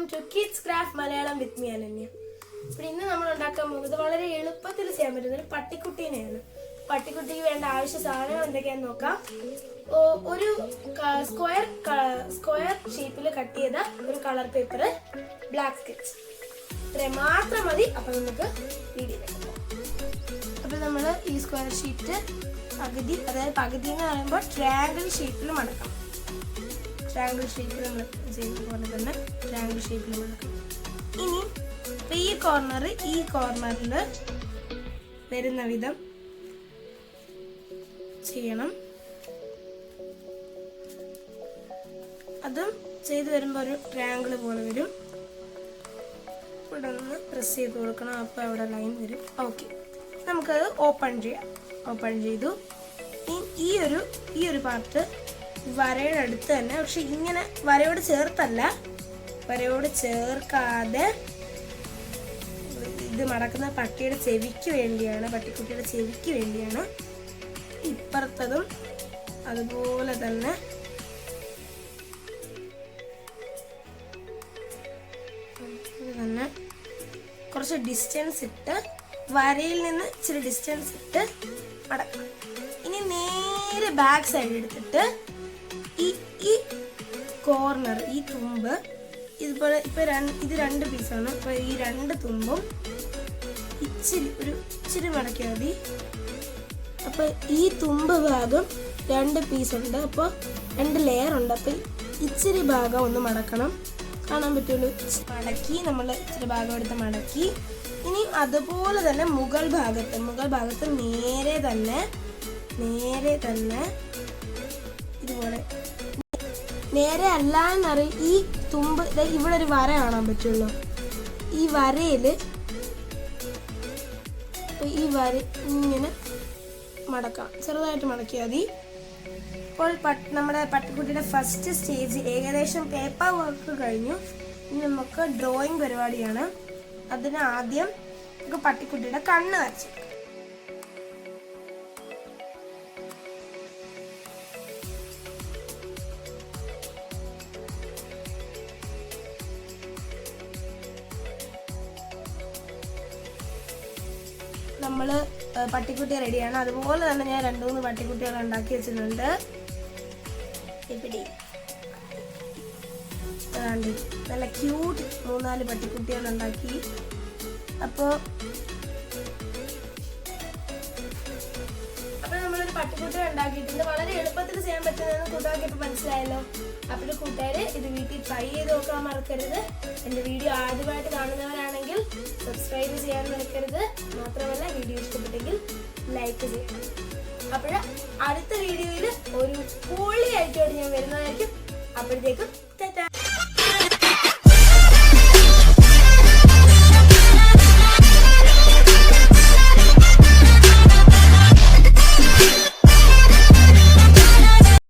Welcome to kids craft Malayalam with me Ananya അപ്പം ഇന്ന് നമ്മൾ ഉണ്ടാക്കാൻ പോകുന്നത് വളരെ എളുപ്പത്തിൽ ചെയ്യാൻ പറ്റുന്ന ഒരു പട്ടിക്കുട്ടീനെയാണ്. പട്ടിക്കുട്ടിക്ക് വേണ്ട ആവശ്യ സാധനങ്ങൾ എന്തൊക്കെയാന്ന് നോക്കാം. ഒരു സ്ക്വയർ സ്ക്വയർ ഷേപ്പിൽ കട്ട് ചെയ്ത ഒരു കളർ പേപ്പർ ബ്ലാക്ക് സ്കെച്ച് ഇത്ര മാത്രം മതി. അപ്പം നമുക്ക് വീഡിയോ അപ്പം നമ്മൾ ഈ സ്ക്വയർ ഷീറ്റ് പകുതി അതായത് പകുതി എന്ന് പറയുമ്പോൾ ട്രയാങ്കിൾ ഷേപ്പിൽ മടക്കാം ട്രയാങ്കിൾ ഷേപ്പിൽ നമ്മൾ പോലെ തന്നെ ട്രാങ്കിൾ ഷേപ്പിൽ മടക്കണം ഇനി ഈ കോർണർ ഈ കോർണറിൽ വരുന്ന വിധം ചെയ്യണം. അതും ചെയ്ത് വരുമ്പോൾ ഒരു ട്രാങ്കിൾ പോലെ വരും. ഇവിടെ നിന്ന് പ്രസ് ചെയ്ത് കൊടുക്കണം. അപ്പോൾ അവിടെ ലൈൻ വരും. ഓക്കെ നമുക്കത് ഓപ്പൺ ചെയ്യാം. ഓപ്പൺ ചെയ്തു. ഈ ഒരു ഈ ഒരു പാർട്ട് വരയുടെ അടുത്ത് തന്നെ പക്ഷെ ഇങ്ങനെ വരയോട് ചേർത്തല്ല. വരയോട് ചേർക്കാതെ ഇത് മടക്കുന്ന പട്ടിയുടെ ചെവിക്ക് വേണ്ടിയാണ് പട്ടിക്കുട്ടിയുടെ ചെവിക്ക് വേണ്ടിയാണ് ഇപ്പുറത്തതും അതുപോലെ തന്നെ തന്നെ കുറച്ച് ഡിസ്റ്റൻസ് ഇട്ട് വരയിൽ നിന്ന് ഇച്ചിരി ഡിസ്റ്റൻസ് ഇട്ട് മടക്കണം ഇനി നേരെ ബാക്ക് സൈഡ് എടുത്തിട്ട് ഈ കോർണർ ഈ തുമ്പ് ഇതുപോലെ ഇപ്പൊ രണ്ട് ഇത് രണ്ട് പീസാണ് അപ്പൊ ഈ രണ്ട് തുമ്പും ഇച്ചിരി ഒരു ഇച്ചിരി മടക്കിയാൽ മതി. അപ്പൊ ഈ തുമ്പ് ഭാഗം രണ്ട് പീസ് ഉണ്ട്. അപ്പോൾ രണ്ട് ലെയർ ഉണ്ട്. അപ്പൊ ഇച്ചിരി ഭാഗം ഒന്ന് മടക്കണം. കാണാൻ പറ്റുള്ളൂ. മടക്കി നമ്മൾ ഇച്ചിരി ഭാഗം എടുത്ത് മടക്കി. ഇനി അതുപോലെ തന്നെ മുഗൾ ഭാഗത്ത് മുഗൾ ഭാഗത്ത് നേരെ തന്നെ നേരെ തന്നെ ഇതുപോലെ നേരെ അല്ല എന്നറി ഈ തുമ്പ് ഇവിടെ ഒരു വര കാണാൻ പറ്റുള്ളൂ. ഈ വരയിൽ ഈ വര ഇങ്ങനെ മടക്കാം. ചെറുതായിട്ട് മടക്കിയാൽ മതി. ഇപ്പോൾ നമ്മുടെ പട്ടിക്കുട്ടിയുടെ ഫസ്റ്റ് സ്റ്റേജ് ഏകദേശം പേപ്പർ വർക്ക് കഴിഞ്ഞു. ഇനി നമുക്ക് ഡ്രോയിങ് പരിപാടിയാണ്. അതിന് ആദ്യം നമുക്ക് പട്ടിക്കുട്ടിയുടെ കണ്ണ് വരച്ചെടുക്കാം. നമ്മൾ പട്ടിക്കുട്ടി റെഡിയാണ്. അതുപോലെ തന്നെ ഞാൻ രണ്ട് മൂന്ന് പട്ടിക്കുട്ടികൾ ഉണ്ടാക്കി വെച്ചിട്ടുണ്ട്. നല്ല ക്യൂട്ട് മൂന്നാൽ പട്ടിക്കുട്ടികൾ ഉണ്ടാക്കി. അപ്പോൾ അപ്പോൾ നമ്മളൊരു പട്ടിക്കുട്ടി ഉണ്ടാക്കിയിട്ടുണ്ട്. വളരെ എളുപ്പത്തിൽ ചെയ്യാൻ പറ്റുന്നതെന്ന് കൂട്ടുകാർക്ക് ഇപ്പോൾ മനസ്സിലായല്ലോ. അപ്പോൾ കൂട്ടുകാര് ഇത് വീട്ടിൽ ട്രൈ ചെയ്ത് നോക്കാൻ മറക്കരുത്. എന്റെ വീഡിയോ ആദ്യമായിട്ട് കാണുന്നവരാണെങ്കിൽ സബ്സ്ക്രൈബ് ചെയ്യാൻ മറക്കരുത്. മാത്രമല്ല വീഡിയോ ഇഷ്ടപ്പെട്ടെങ്കിൽ ലൈക്ക് ചെയ്യണം. അപ്പോൾ അടുത്ത വീഡിയോയിൽ ഒരു പൊളി ആയിട്ടോട് ഞാൻ വരുന്നതായിരിക്കും. അപ്പോഴത്തേക്കും